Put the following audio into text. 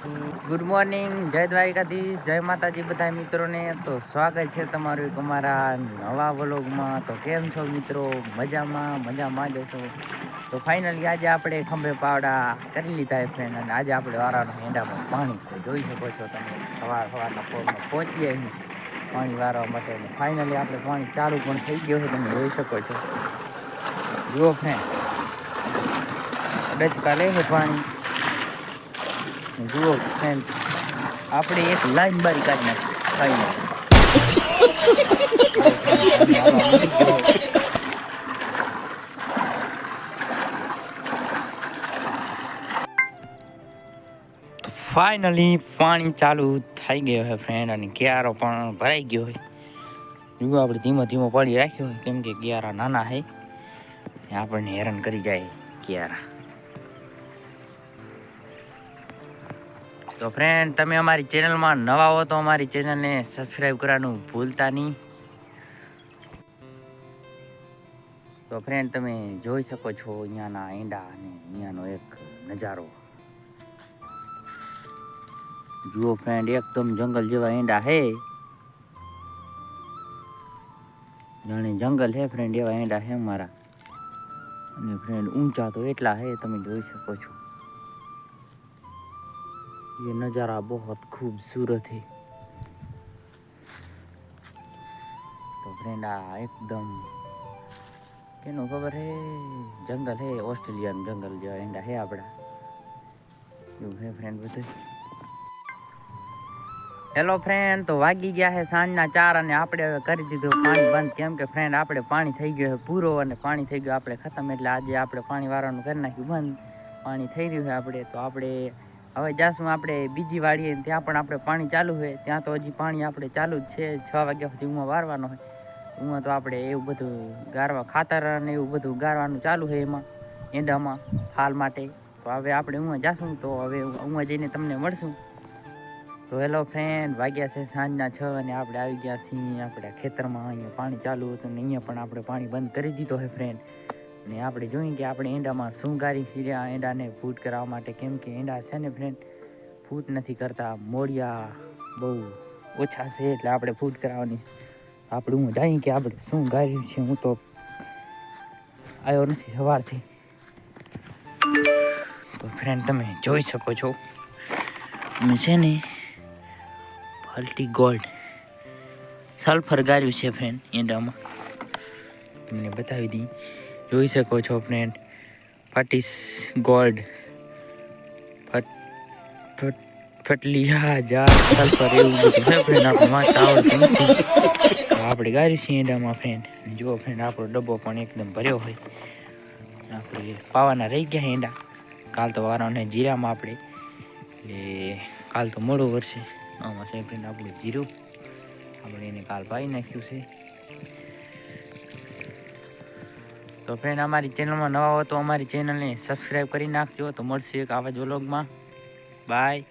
Good morning જય દ્વારિકાધીશ, જય માતાજી બધા મિત્રોને. તો સ્વાગત છે તમારું એક અમારા નવા વ્લોગમાં. તો કેમ છો મિત્રો? મજામાં મજામાં જ છો તો ફાઇનલી આજે આપણે ખંભે પાવડા કરી લીધા ફ્રેન્ડ અને આજે આપણે વારાનો હેંડામાં પાણી જોઈ શકો છો તમે. સવાર સવારના પોરમાં પહોંચીએ પાણી વારવા માટે. ફાઇનલી આપણે પાણી ચાલુ પણ થઈ ગયું છે, તમે જોઈ શકો છો. જુઓ ફ્રેન્ડ ડચકા લે છે પાણી. જુઓ ફ્રેન્ડ આપણે એક લાઈન બારી કાઢી નાખી ફાઈનલ ફાઇનલી પાણી ચાલુ થઈ ગયો છે ફ્રેન્ડ અને ગિયારો પણ ભરાઈ ગયો હોય જુઓ આપણે ધીમો ધીમો પાડી રાખ્યો હોય કેમ કે ગિયારા નાના છે. આપણને હેરાન કરી જાય ક્યારા. તો ફ્રેન્ડ તમે અમારી ચેનલમાં નવા હો તો અમારી ચેનલને સબસ્ક્રાઈબ કરવાનું ભૂલતા નહીં. તો ફ્રેન્ડ તમે જોઈ શકો છો અહીંયાના ઈંડા અને અહીંયાનો એક નજારો. જુઓ ફ્રેન્ડ એકદમ જંગલ જેવા ઈંડા હે. જાણે જંગલ હે ફ્રેન્ડ એવા ઈંડા હે મારા અને ફ્રેન્ડ ઊંચા તો એટલા હે, તમે જોઈ શકો છો. ये नज़ारा बहुत खूबसूरत है तो फ्रेंड आ एकदम કેનું ખબર હે જંગલ હે ઓસ્ટ્રેલિયન જંગલ જેવા એંડા હે આપણા એવું હે ફ્રેન્ડ બધું હેલો ફ્રેન્ડ તો વાગી ગયા છે સાંજના ચાર અને આપણે હવે કરી દીધું પાણી બંધ કેમ કે ફ્રેન્ડ આપણે પાણી થઈ ગયું છે પૂરો અને પાણી થઈ ગયું આપણે ખતમ એટલે આજે આપણે પાણી વાળવાનું કરી નાખ્યું બંધ પાણી થઈ રહ્યું છે આપણે તો આપણે હવે જાશું આપણે બીજી વાડીએ ત્યાં પણ આપણે પાણી ચાલુ હોય. ત્યાં તો હજી પાણી આપણે ચાલુ જ છે. છ વાગ્યા સુધી ઊંઘમાં વારવાનો હોય. ઊંઘમાં તો આપણે એવું બધું ગારવા ખાતર અને એવું બધું ગારવાનું ચાલુ છે એમાં, એંડામાં, હાલ માટે. તો હવે આપણે ઊંઘમાં જાશું તો હવે ઊંઘમાં જઈને તમને મળશું. તો હેલો ફ્રેન્ડ વાગ્યા છે સાંજના છ અને આપણે આવી ગયા છીએ આપણે ખેતરમાં. અહીંયા પાણી ચાલુ હતું ને અહીંયા પણ આપણે પાણી બંધ કરી દીધો હોય ફ્રેન્ડ ને આપણે જોઈએ કે આપણે ઈંડામાં શું ગારી સીર્યા ઈંડાને ફૂટ કરાવવા માટે કેમ કે ઈંડા છે ને ફ્રેન્ડ ફૂટ નથી કરતા. મોડિયા બહુ ઓછા છે એટલે આપણે ફૂટ કરાવવાની આપણે હું જાણી કે આપણે શું ગાર્યું છે, હું તો આવ્યો નથી સવારથી. તો ફ્રેન્ડ તમે જોઈ શકો છો. અમે છે ને ફલ્ટી ગોલ્ડ સલ્ફર ગાર્યું છે ફ્રેન્ડ ઈંડામાં તમને બતાવી દઈ જોઈ શકો છો ફ્રેન્ડ ફટીસ ગોલ્ડ ફટલી હા જા સલ્ફર એવું આપણે આવડતું આપણે ગાડી છીએ એડામાં ફ્રેન્ડ જુઓ ફ્રેન્ડ આપણો ડબ્બો પણ એકદમ ભર્યો હોય. આપણે પાવાના રહી ગયા એંડા કાલ તો વારાને જીરામાં આપણે. એટલે કાલ તો મોડું વરસે. આમાં છે ફ્રેન્ડ આપણું જીરું. આપણે એને કાલ પાઈ નાખ્યું છે. તો ફ્રેન્ડ અમારી ચેનલમાં નવા હો તો અમારી ચેનલને સબસ્ક્રાઈબ કરી નાખજો. તો મળશે એક આવા જ વ્લોગમાં બાય